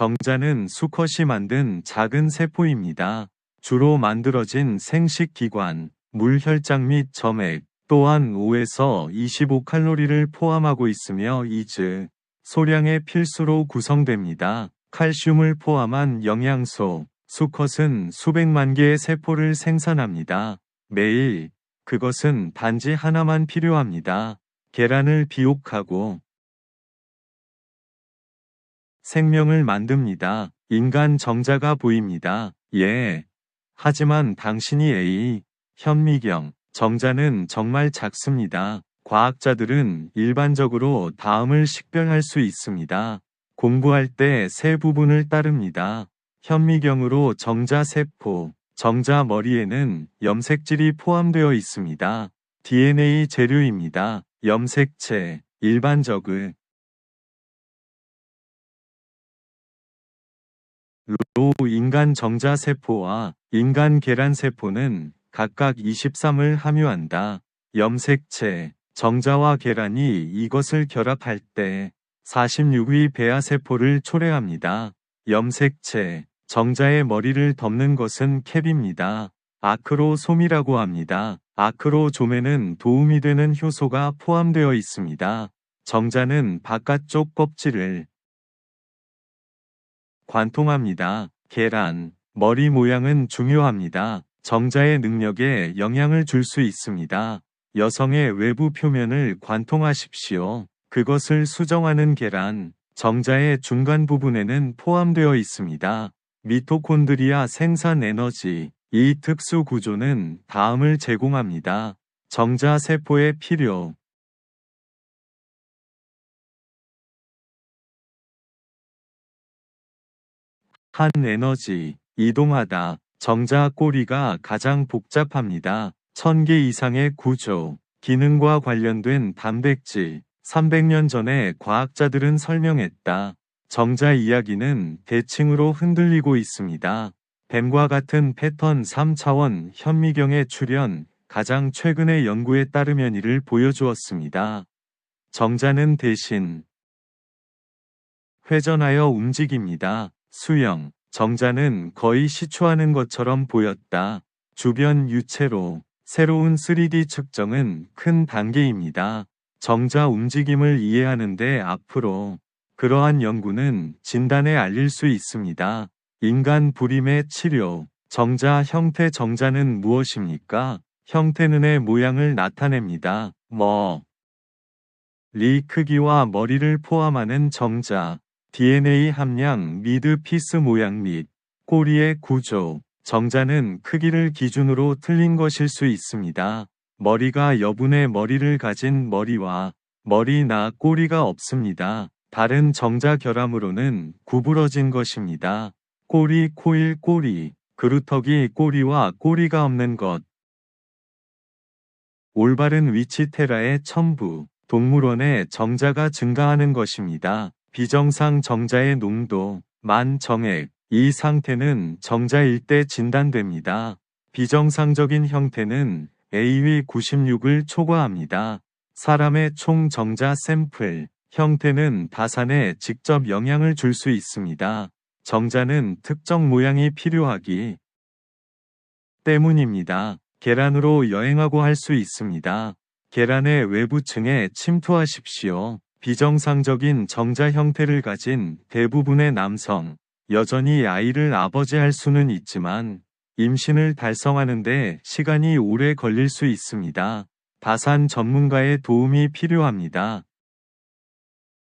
정자는 수컷이 만든 작은 세포입니다. 주로 만들어진 생식 기관, 물혈장 및 점액, 또한 5에서 25칼로리를 포함하고 있으며 이즈, 소량의 필수로 구성됩니다. 칼슘을 포함한 영양소, 수컷은 수백만 개의 세포를 생산합니다. 매일, 그것은 단지 하나만 필요합니다. 계란을 비옥하고 생명을 만듭니다. 인간 정자가 보입니다. 예. 하지만 당신이 A, 현미경, 정자는 정말 작습니다. 과학자들은 일반적으로 다음을 식별할 수 있습니다. 공부할 때 세 부분을 따릅니다. 현미경으로 정자 세포, 정자 머리에는 염색질이 포함되어 있습니다. DNA 재료입니다. 염색체, 일반적을 로 인간 정자세포와 인간 계란세포는 각각 23을 함유한다. 염색체, 정자와 계란이 이것을 결합할 때 46위 배아세포를 초래합니다. 염색체, 정자의 머리를 덮는 것은 캡입니다. 아크로솜이라고 합니다. 아크로조에는 도움이 되는 효소가 포함되어 있습니다. 정자는 바깥쪽 껍질을 관통합니다. 계란, 머리 모양은 중요합니다. 정자의 능력에 영향을 줄 수 있습니다. 여성의 외부 표면을 관통하십시오. 그것을 수정하는 계란, 정자의 중간 부분에는 포함되어 있습니다. 미토콘드리아 생산 에너지, 이 특수 구조는 다음을 제공합니다. 정자 세포의 필요, 한 에너지, 이동하다, 정자 꼬리가 가장 복잡합니다. 1000개 이상의 구조, 기능과 관련된 단백질, 300년 전에 과학자들은 설명했다. 정자 이야기는 대칭으로 흔들리고 있습니다. 뱀과 같은 패턴 3차원 현미경의 출현, 가장 최근의 연구에 따르면 이를 보여주었습니다. 정자는 대신 회전하여 움직입니다. 수영, 정자는 거의 시추하는 것처럼 보였다. 주변 유체로 새로운 3D 측정은 큰 단계입니다. 정자 움직임을 이해하는데 앞으로 그러한 연구는 진단에 알릴 수 있습니다. 인간 불임의 치료, 정자 형태 정자는 무엇입니까? 형태는 의 모양을 나타냅니다. 뭐, 리 크기와 머리를 포함하는 정자, DNA 함량 미드 피스 모양 및 꼬리의 구조, 정자는 크기를 기준으로 틀린 것일 수 있습니다. 머리가 여분의 머리를 가진 머리와 머리나 꼬리가 없습니다. 다른 정자 결함으로는 구부러진 것입니다. 꼬리, 코일, 꼬리, 그루터기 꼬리와 꼬리가 없는 것. 올바른 위치 테라의 첨부, 동물원의 정자가 증가하는 것입니다. 비정상 정자의 농도, 만 정액, 이 상태는 정자일 때 진단됩니다. 비정상적인 형태는 AV 96을 초과합니다. 사람의 총 정자 샘플, 형태는 다산에 직접 영향을 줄 수 있습니다. 정자는 특정 모양이 필요하기 때문입니다. 계란으로 여행하고 할 수 있습니다. 계란의 외부층에 침투하십시오. 비정상적인 정자 형태를 가진 대부분의 남성, 여전히 아이를 아버지 할 수는 있지만 임신을 달성하는데 시간이 오래 걸릴 수 있습니다. 다산 전문가의 도움이 필요합니다.